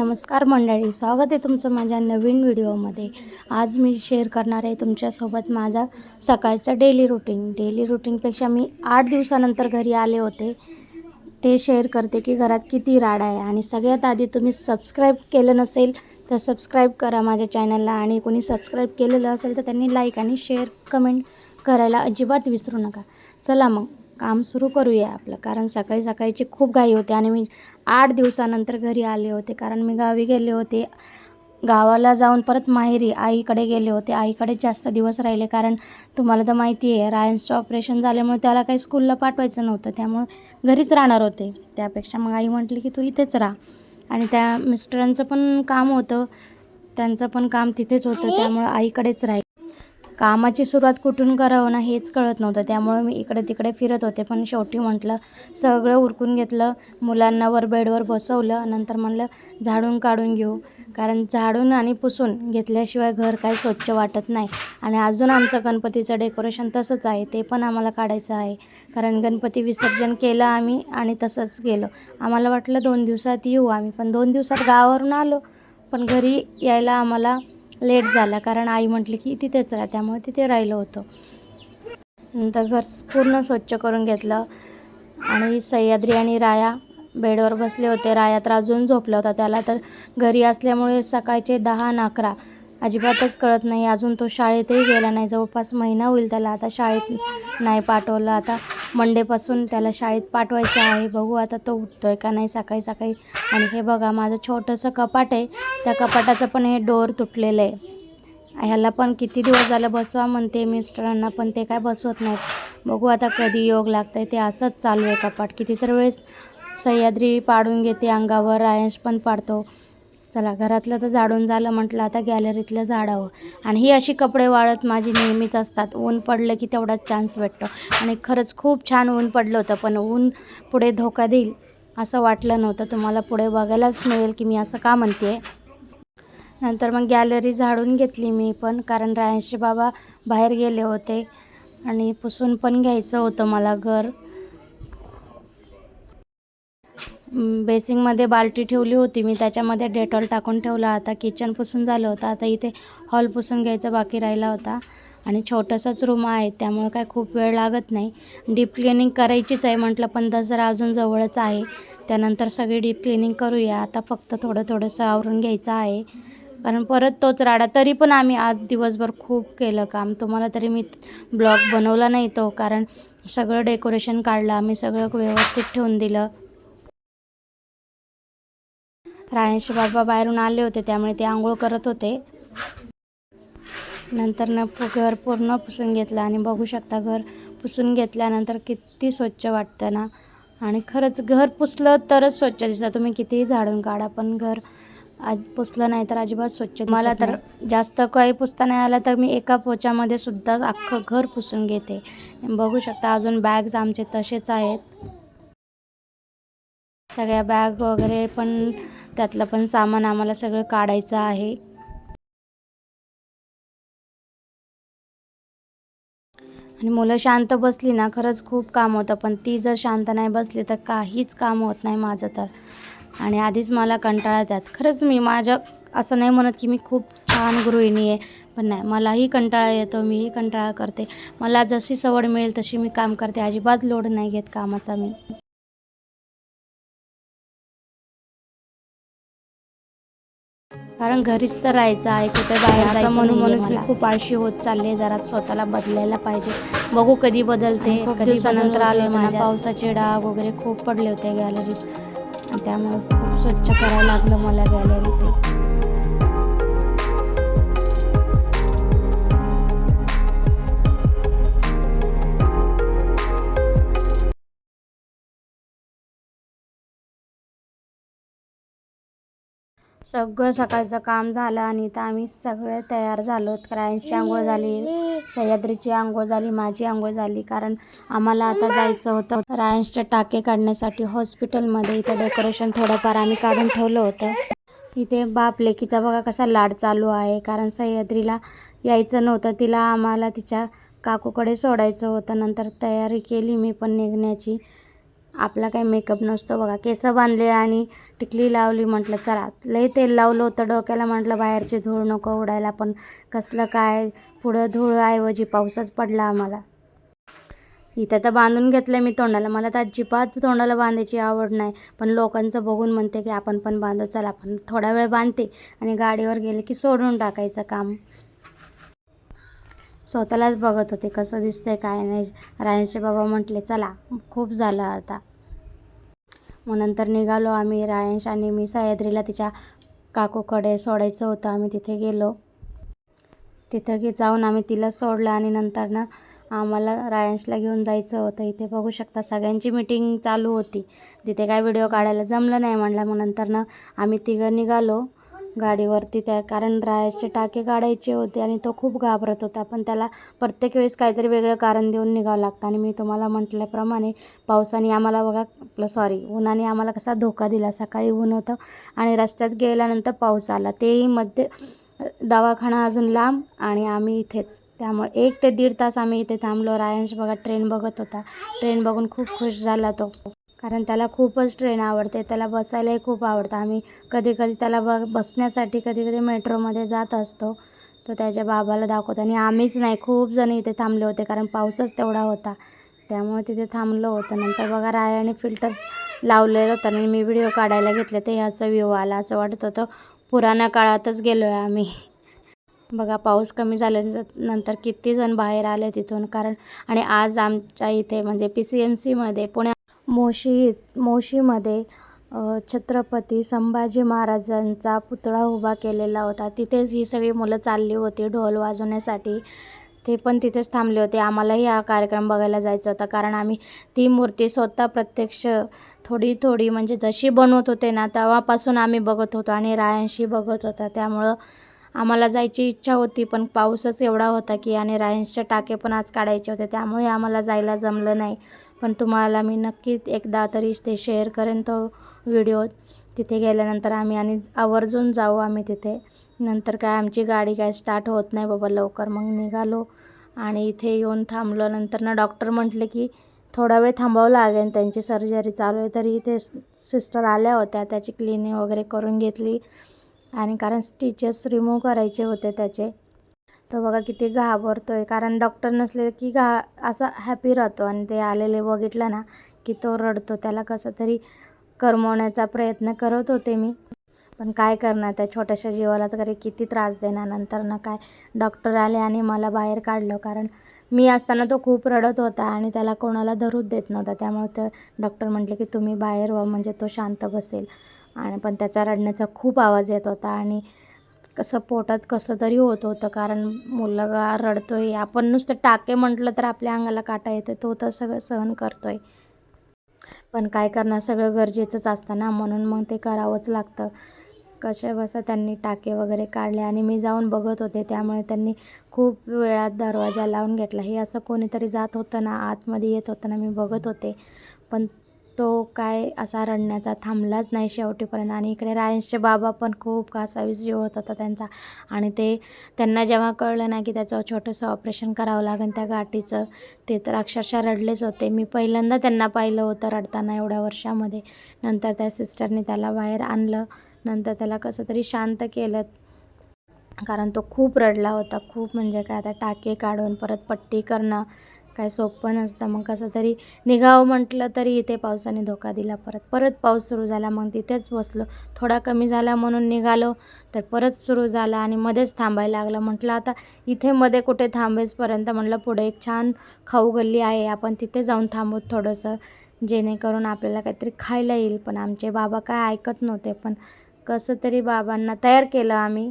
नमस्कार मंडळी स्वागत आहे तुमचं माझ्या नवीन व्हिडिओमध्ये. आज मी शेअर करणार आहे तुमच्यासोबत माझा सकाळचं डेली रुटीन डेली रुटीनपेक्षा मी आठ दिवसानंतर घरी आले होते. ते शेअर करते की घरात किती राड आहे. आणि सगळ्यात आधी तुम्ही सबस्क्राईब केलं नसेल तर सबस्क्राईब करा माझ्या चॅनलला आणि कोणी सबस्क्राईब केलेलं असेल तर त्यांनी लाईक आणि शेअर कमेंट करायला अजिबात विसरू नका. चला मग. काम सुरू करूया आपलं. कारण सकाळी सकाळीची खूप घाई होते आणि मी आठ दिवसानंतर घरी आले होते. कारण मी गावी गेले होते. गावाला जाऊन परत माहेरी आईकडे गेले होते. आईकडे जास्त दिवस राहिले. कारण तुम्हाला तर माहिती आहे रायन्सचं ऑपरेशन झाल्यामुळे त्याला काही स्कूलला पाठवायचं नव्हतं. त्यामुळे घरीच राहणार होते. त्यापेक्षा मग आई म्हटली की तू इथेच राहा. आणि त्या मिस्टरांचं पण काम होतं. त्यांचं पण काम तिथेच होतं. त्यामुळं आईकडेच राहील कामाची सुरुवात कुठून करावं ना हेच कळत नव्हतं. त्यामुळे मी इकडे तिकडे फिरत होते. पण शेवटी म्हटलं सगळं उरकून घेतलं. मुलांना वर बेडवर बसवलं. नंतर म्हणलं झाडून काढून घेऊ. कारण झाडून आणि पुसून घेतल्याशिवाय घर काही स्वच्छ वाटत नाही. आणि अजून आमचं गणपतीचं डेकोरेशन तसंच आहे. ते पण आम्हाला काढायचं आहे. कारण गणपती विसर्जन केलं आम्ही आणि तसंच गेलो. आम्हाला वाटलं दोन दिवसात येऊ आम्ही. पण दोन दिवसात गावावरून आलो. पण घरी यायला आम्हाला लेट झाला कारण आई म्हटली की तिथेच राहा त्यामुळे तिथे राहिलं होतं. नंतर घर पूर्ण स्वच्छ करून घेतलं. आणि सह्याद्री आणि राया बेडवर बसले होते. राया तर अजून झोपला होता त्याला तर घरी असल्यामुळे सकाळचे दहा अकरा. अजिबातच कळत नाही. अजून तो शाळेतही गेला नाही. जवळपास महिना होईल त्याला. आता शाळेत नाही पाठवलं. आता मंडेपासून त्याला शाळेत पाठवायचं आहे. बघू आता तो उठतोय का नाही सकाळी सकाळी. आणि हे बघा माझं छोटंसं कपाट आहे. त्या कपाटाचं पण हे डोर तुटलेलं आहे. ह्याला पण किती दिवस झालं बसवा म्हणते मिस्टरांना पण ते काय बसवत नाहीत. बघू आता कधी योग लागतं आहे ते असंच चालू आहे कपाट. कितीतरी वेळेस सह्याद्री पाडून घेते अंगावर. आयन्स पण पाडतो. चला घरातलं तर झाडून झालं म्हटलं आता गॅलरीतलं झाडावं. आणि ही अशी कपडे वाळत माझी नेहमीच असतात. ऊन पडलं की तेवढाच चान्स भेटतो. आणि खरंच खूप छान ऊन पडलं होतं पण ऊन पुढे धोका देईल असं वाटलं नव्हतं. तुम्हाला पुढे बघायलाच मिळेल की मी असं का म्हणते नंतर मग गॅलरी झाडून घेतली मी पण कारण रायनचे बाबा बाहेर गेले होते आणि पुसून पण घ्यायचं होतं मला घर म, बेसिंगमध्ये बाल्टी ठेवली होती. मी त्याच्यामध्ये डेटॉल टाकून ठेवला. होता किचन पुसून झालं होतं. आता इथे हॉल पुसून घ्यायचा बाकी राहिला होता. आणि छोटासाच रूम आहे. त्यामुळे काय खूप वेळ लागत नाही. डीप क्लिनिंग करायचीच आहे. म्हटलं पण दसरा अजून जवळच आहे. त्यानंतर सगळी डीप क्लिनिंग करूया. आता फक्त थोडं थोडंसं आवरून घ्यायचं आहे. कारण परत तोच राडा. तरी पण आम्ही आज दिवसभर खूप केलं काम. तुम्हाला तरी मी ब्लॉग बनवला नाही तो. कारण सगळं डेकोरेशन काढलं. आम्ही सगळं व्यवस्थित ठेवून दिलं. रायनशी बाबा बाहेरून आले होते त्यामुळे ते आंघोळ करत होते. नंतर न घर पूर्ण पुसून घेतलं आणि बघू शकता घर पुसून घेतल्यानंतर किती स्वच्छ वाटतं ना. आणि खरंच घर पुसलं तरच स्वच्छ दिसतं. तुम्ही कितीही झाडून काढा पण घर आज पुसलं नाही तर अजिबात स्वच्छ मला तर जास्त काही पुसता नाही आलं तर मी एका पोच्यामध्ये सुद्धा अख्खं घर पुसून घेते. बघू शकता अजून बॅग्स आमचे तसेच आहेत. सगळ्या बॅग वगैरे पण त्यातलं पण सामान आम्हाला सगळं काढायचं आहे. आणि मुलं शांत बसली ना खरंच खूप काम होतं. पण ती जर शांत नाही बसली तर काहीच काम होत नाही माझं तर. आणि आधीच मला कंटाळा त्यात खरंच मी माझ्या असं नाही म्हणत की मी खूप छान गृहिणी आहे पण नाही मलाही कंटाळा येतो मीही कंटाळा करते. मला जशी सवड मिळेल तशी मी काम करते. अजिबात लोड नाही घेत कामाचा मी. कारण घरीच तर राहायचं आहे कुठे बाहेर म्हणून म्हणून मी खूप आळशी होत चालले जरा स्वतःला बदलायला पाहिजे. बघू कधी बदलते. खूप दिवसानंतर आले माझ्या. पावसाचे डाग वगैरे खूप पडले होते गॅलरीत. त्यामुळे खूप स्वच्छ करायला लागलं मला गॅलरी ते सगळं सकाळचं काम झालं आणि तर आम्ही सगळे तयार झालो. क्रायन्सची आंघोळ झाली सह्याद्रीची आंघोळ झाली माझी आंघोळ झाली. कारण आम्हाला आता जायचं होतं. रायन्सचे टाके काढण्यासाठी हॉस्पिटलमध्ये इथं डेकोरेशन थोडंफार आम्ही काढून ठेवलं होतं. इथे बाप लेकीचा बघा कसा लाड चालू आहे. कारण सह्याद्रीला यायचं नव्हतं. तिला आम्हाला तिच्या काकूकडे सोडायचं होतं. नंतर तयारी केली मी पण निघण्याची. आपला काही मेकअप नसतो बघा. केस बांधले आणि टिकली लावली म्हटलं चला लई तेल लावलं होतं डोक्याला. म्हटलं बाहेरची धूळ नको उडायला पण कसलं काय पुढं धूळऐवजी पाऊसच पडला आम्हाला. इथं तर बांधून घेतलं मी तोंडाला. मला तर अजिबात तोंडाला बांधायची आवड नाही. पण लोकांचं बघून म्हणते की आपण पण बांधू चला आपण थोडा वेळ बांधते आणि गाडीवर गेले की सोडून टाकायचं काम. स्वतःलाच बघत होते कसं दिसतंय काय नाही. रायांचे बाबा म्हटले चला खूप झालं आता. मग नंतर निघालो आम्ही रायांश आणि मी सह्याद्रीला तिच्या काकूकडे सोडायचं होतं. आम्ही तिथे गेलो. तिथं गे जाऊन आम्ही तिला सोडलं आणि नंतर ना आम्हाला रायांशला घेऊन जायचं होतं. इथे बघू शकता सगळ्यांची मिटिंग चालू होती. तिथे काय व्हिडिओ काढायला जमलं नाही म्हणलं. मग नंतर ना आम्ही तिघं निघालो. गाडीवरती त्या कारण रायाचे टाके काढायचे होते आणि तो खूप घाबरत होता. पण त्याला प्रत्येक वेळेस काहीतरी वेगळं कारण देऊन निघावं लागतं. आणि मी तुम्हाला म्हटल्याप्रमाणे पावसाने आम्हाला बघा आपलं सॉरी उन्हाने आम्हाला कसा धोका दिला. सकाळी ऊन होतं आणि रस्त्यात गेल्यानंतर पाऊस आला. तेही मध्ये दवाखाना अजून लांब आणि आम्ही इथेच. त्यामुळे एक ते दीड तास आम्ही इथे थांबलो. रायांश बघा ट्रेन बघत होता. ट्रेन बघून खूप खुश झाला तो. कारण त्याला खूपच ट्रेन आवडते. त्याला बसायलाही खूप आवडतं. आम्ही कधी कधी त्याला ब बसण्यासाठी कधी कधी मेट्रोमध्ये जात असतो. तो त्याच्या बाबाला दाखवतो. आणि आम्हीच नाही खूप जण इथे थांबले होते कारण पाऊसच तेवढा होता. त्यामुळे तिथे थांबलो होतं. नंतर बघा रायाने फिल्टर लावलेलं होतं आणि मी व्हिडिओ काढायला घेतले. ते असं व्ह्यू आला. असं वाटत होतं पुराण्या काळातच गेलो आहे आम्ही. बघा पाऊस कमी झाल्यानंतर किती जण बाहेर आले तिथून. कारण आणि आज आमच्या इथे म्हणजे पी सी एम सीमध्ये पुण्या मोशी मोशीमध्ये छत्रपती संभाजी महाराजांचा पुतळा उभा केलेला होता. तिथेच ही सगळी मुलं चालली होती ढोल वाजवण्यासाठी. ते पण तिथेच थांबले होते. आम्हालाही हा कार्यक्रम बघायला जायचं होता. कारण आम्ही ती मूर्ती स्वतः प्रत्यक्ष थोडी थोडी म्हणजे जशी बनवत होते ना तेव्हापासून आम्ही बघत होतो आणि रायांशी बघत होता. त्यामुळं आम्हाला जायची इच्छा होती पण पाऊसच एवढा होता की आणि रायन्सचे टाके पण आज काढायचे होते. त्यामुळे आम्हाला जायला जमलं नाही. पण तुम्हाला मी नक्की एकदा तरी ते शेअर करेन तो व्हिडिओ तिथे गेल्यानंतर आम्ही आणि आवर्जून जाऊ आम्ही तिथे. नंतर काय आमची गाडी काय स्टार्ट होत नाही बाबा लवकर. मग निघालो आणि इथे येऊन थांबलो. नंतर ना डॉक्टर म्हटले की थोडा वेळ थांबावं लागेल. त्यांची सर्जरी चालू आहे. तरी इथे सिस्टर आल्या होत्या. त्याची क्लिनिंग वगैरे करून घेतली. आणि कारण स्टिचेस रिमूव्ह करायचे होते त्याचे. तो बघा किती घाबरतो आहे कारण डॉक्टर नसले की घा असा हॅपी राहतो. आणि ते आलेले बघितलं ना की तो रडतो. त्याला कसं तरी करमवण्याचा प्रयत्न करत होते मी. पण काय करणार? त्या छोट्याशा जीवाला तरी किती त्रास देणार? नंतर ना काय? डॉक्टर आले आणि मला बाहेर काढलं. कारण मी असताना तो खूप रडत होता आणि त्याला कोणाला धरूच देत नव्हता. त्यामुळे ते डॉक्टर म्हटले की तुम्ही बाहेर व्हा. म्हणजे तो शांत बसेल. आणि पण त्याचा रडण्याचा खूप आवाज येत होता. आणि कसं पोटात कसं तरी होत होतं कारण मुलगा रडतो आहे आपण नुसतं टाके म्हटलं तर आपल्या अंगाला काटा येते तो तर सगळं सहन करतो आहे पण काय करणार? सगळं गरजेचंच असतं ना. म्हणून मग ते करावंच लागतं. कशा बसा त्यांनी टाके वगैरे काढले आणि मी जाऊन बघत होते. त्यामुळे त्यांनी खूप वेळात दरवाजा लावून घेतला. हे असं कोणीतरी जात होतं ना आतमध्ये येत होतं ना मी बघत होते. पण तो काय असा रडण्याचा थांबलाच नाही शेवटीपर्यंत. आणि इकडे रायन्सचे बाबा पण खूप कासावीस जीव होत होता त्यांचा. आणि ते त्यांना जेव्हा कळलं ना की त्याचं छोटंसं ऑपरेशन करावं लागेल त्या गाठीचं ते तर अक्षरशः रडलेच होते. मी पहिल्यांदा त्यांना पाहिलं होतं रडताना एवढ्या वर्षामध्ये. नंतर त्या सिस्टरने त्याला बाहेर आणलं. नंतर त्याला कसं तरी शांत केलं. कारण तो खूप रडला होता. खूप म्हणजे काय आता टाके काढून परत पट्टी करणं काय सोपं नसतं. मग कसं तरी निघावं म्हटलं तरी इथे पावसाने धोका दिला परत. परत पाऊस सुरू झाला मग तिथेच बसलो. थोडा कमी झाला म्हणून निघालो तर परत सुरू झाला आणि मध्येच थांबायला लागलं. म्हटलं आता इथे मध्ये कुठे थांबेसपर्यंत? म्हटलं पुढे एक छान खाऊ गल्ली आहे. आपण तिथे जाऊन थांबू थोडंसं जेणेकरून आपल्याला काहीतरी खायला येईल. पण आमचे बाबा काय ऐकत नव्हते. पण कसं तरी बाबांना तयार केलं आम्ही.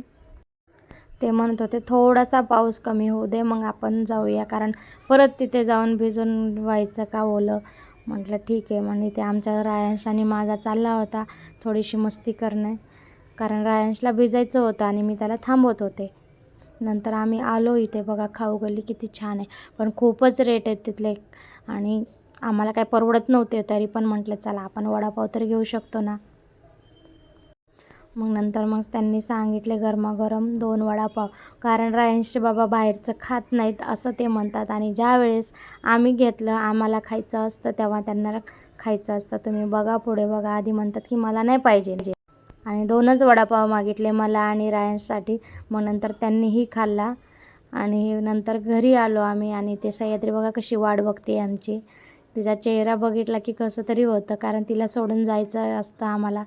ते म्हणत होते थोडासा पाऊस कमी होऊ दे मग आपण जाऊया. कारण परत तिथे जाऊन भिजून व्हायचं का ओलं? म्हटलं ठीक आहे. म्हणजे ते आमच्या रायांश आणि माझा चालला होता थोडीशी मस्ती करणे. कारण रायांशला भिजायचं होतं आणि मी त्याला थांबवत होते. नंतर आम्ही आलो इथे बघा खाऊ गल्ली किती छान आहे. पण खूपच रेट आहेत तिथले आणि आम्हाला काय परवडत नव्हते तरी पण म्हटलं चला आपण वडापाव तर घेऊ शकतो ना. मग नंतर मग त्यांनी सांगितले गरमागरम दोन वडापाव. कारण रायन्सचे बाबा बाहेरचं खात नाहीत असं ते म्हणतात. आणि ज्या वेळेस आम्ही घेतलं आम्हाला खायचं असतं तेव्हा त्यांना खायचं असतं. तुम्ही बघा पुढे बघा. आधी म्हणतात की मला नाही पाहिजे. आणि दोनच वडापाव मागितले मला आणि रायन्ससाठी. मग नंतर त्यांनीही खाल्ला. आणि नंतर घरी आलो आम्ही. आणि ते सह्याद्री बघा कशी वाट बघते आमची. तिचा चेहरा बघितला की कसं तरी होतं कारण तिला सोडून जायचं असतं आम्हाला.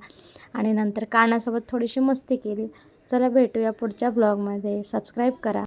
आणि नंतर कानासोबत थोडीशी मस्ती केली. चला भेटूया पुढच्या ब्लॉगमध्ये सबस्क्राईब करा.